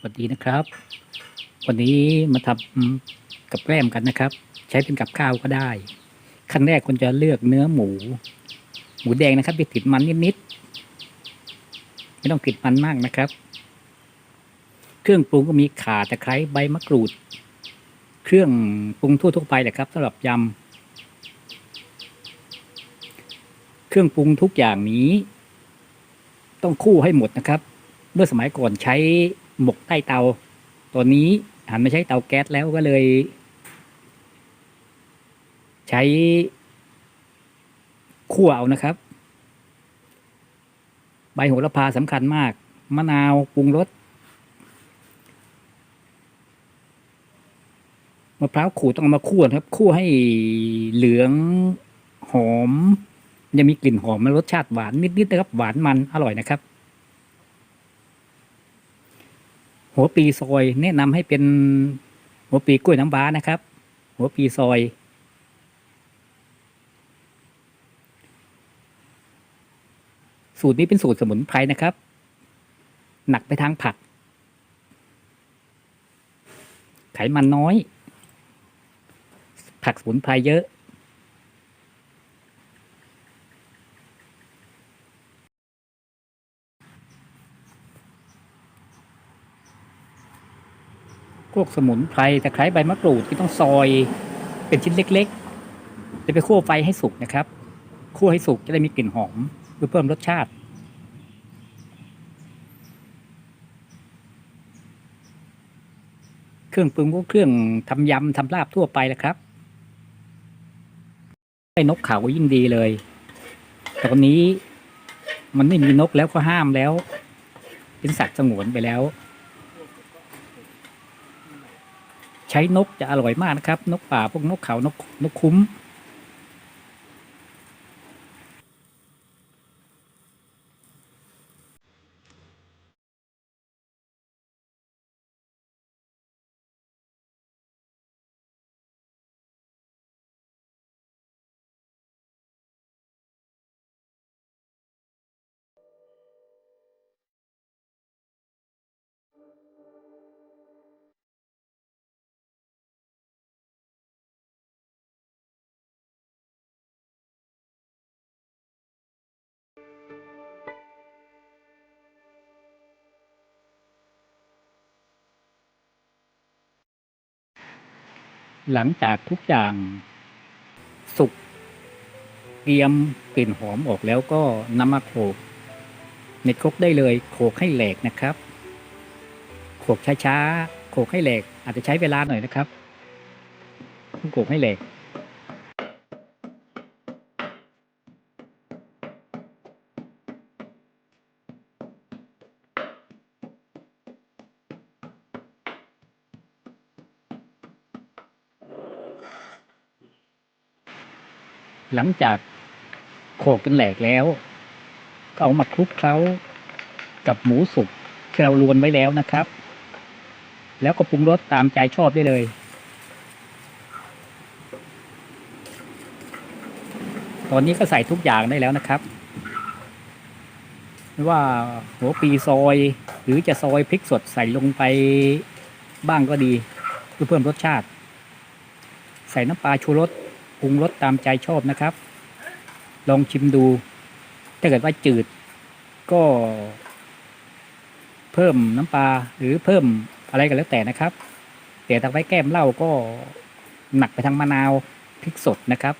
สวัสดีนะครับ วันนี้มาทำกับแกล้มกันนะครับ ใช้เป็นกับข้าวก็ได้ ขั้นแรกคุณจะเลือกเนื้อหมู หมูแดงนะครับไปติดมันนิดๆไม่ต้องติดมันมากนะครับ เครื่องปรุงก็มีข่าตะไคร้ใบมะกรูด เครื่องปรุงทั่วๆไปแหละครับสำหรับยำเครื่องปรุงทุกอย่างนี้ ต้องคู่ให้หมดนะครับ เมื่อสมัยก่อนใช้ หมกใต้เตาตอนนี้หันมาใช้เตาแก๊สแล้วก็เลย ใช้คั่วเอานะครับ ใบโหระพาสำคัญมาก มะนาวปรุงรสมะพร้าวขูดต้องเอามาคั่วครับคั่วให้เหลืองหอม มันจะมีกลิ่นหอมมันรสชาติหวานนิดๆนะครับ หวานมันอร่อยนะครับ หัวปีซอยแนะนำให้เป็นหัวปีกล้วยน้ำว้านะครับ หัวปีซอย สูตรนี้เป็นสูตรสมุนไพรนะครับ หนักไปทางผัก ไขมันน้อย ผักสมุนไพรเยอะ พวกสมุนไพรตะไคร้ใบมะกรูดที่ต้องซอยเป็นชิ้นเล็กๆจะไปคั่วไฟให้สุกนะครับคั่วให้สุกจะได้มีกลิ่นหอมเพื่อเพิ่มรสชาติเครื่องปรุงก็เครื่องทำยำทำลาบทั่วไปแหละครับไอ้นกเขายิ่งดีเลย แต่วันนี้มันไม่มีนกแล้วก็ห้ามแล้ว เป็นสัตว์สงวนไปแล้ว ใช้นกจะอร่อยมากนะครับ นกป่าพวกนกเขานกนกคุ้ม หลังจากทุกอย่างสุกเตรียมกลิ่นหอมออกแล้วก็นำมาโขลกในครกได้เลยโขลกให้แหลกนะครับโขลกช้าๆโขลกให้แหลกอาจจะใช้เวลาหน่อยนะครับโขลกให้แหลก หลังจากโขกกันแหลกแล้ว ก็เอามาคลุกเคล้ากับหมูสุกที่เราลวนไว้แล้วนะครับ แล้วก็ปรุงรสตามใจชอบได้เลยตอนนี้ก็ใส่ทุกอย่างได้แล้วนะครับไม่ว่าหัวปีซอย หรือจะซอยพริกสดใส่ลงไปบ้างก็ดีเพื่อเพิ่มรสชาติ ใส่น้ำปลาชูรส ปรุงรสตามใจชอบนะครับ ลองชิมดู ถ้าเกิดว่าจืด ก็ เพิ่มน้ำปลาหรือเพิ่มอะไรก็แล้วแต่นะครับแต่ถ้าไว้แก้มเหล้าก็หนักไปทางมะนาวพริกสดนะครับ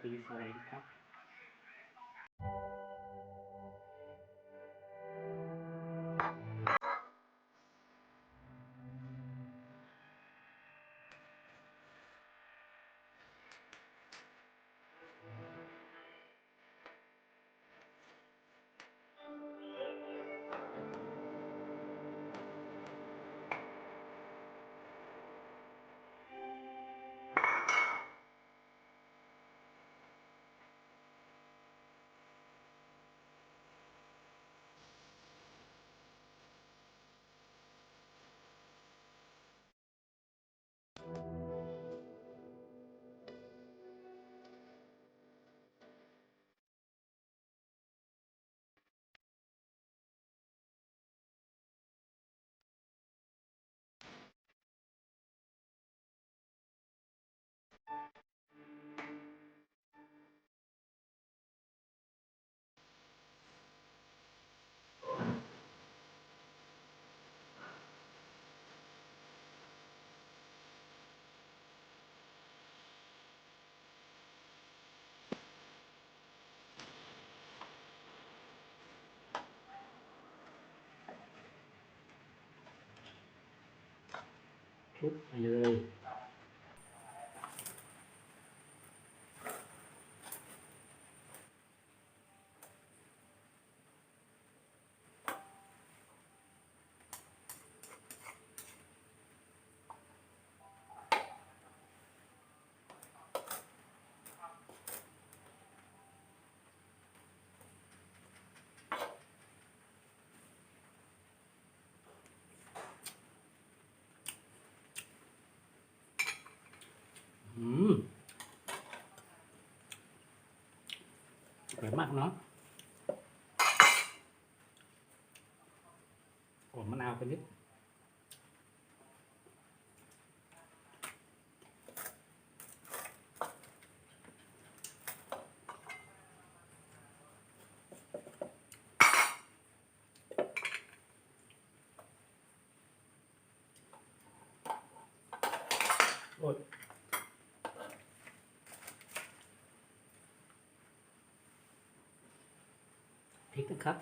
ปีซ อยครับคลุกไปเลย อืม สวยมากเนาะผมมะนาวไปนิด นะครับ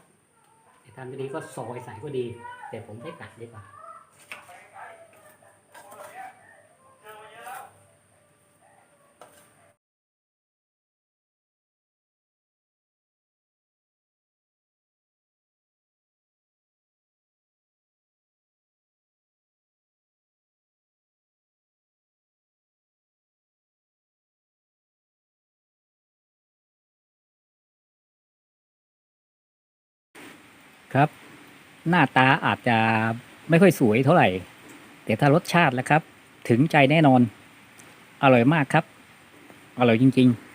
แต่ทำไม่ดีก็ซอยใส่ก็ดี แต่ผมไม่ตัดดีกว่า ครับ หน้าตาอาจจะไม่ค่อยสวยเท่าไหร่ แต่ถ้ารสชาติแล้วครับ ถึงใจแน่นอน อร่อยมากครับ อร่อยจริง ๆ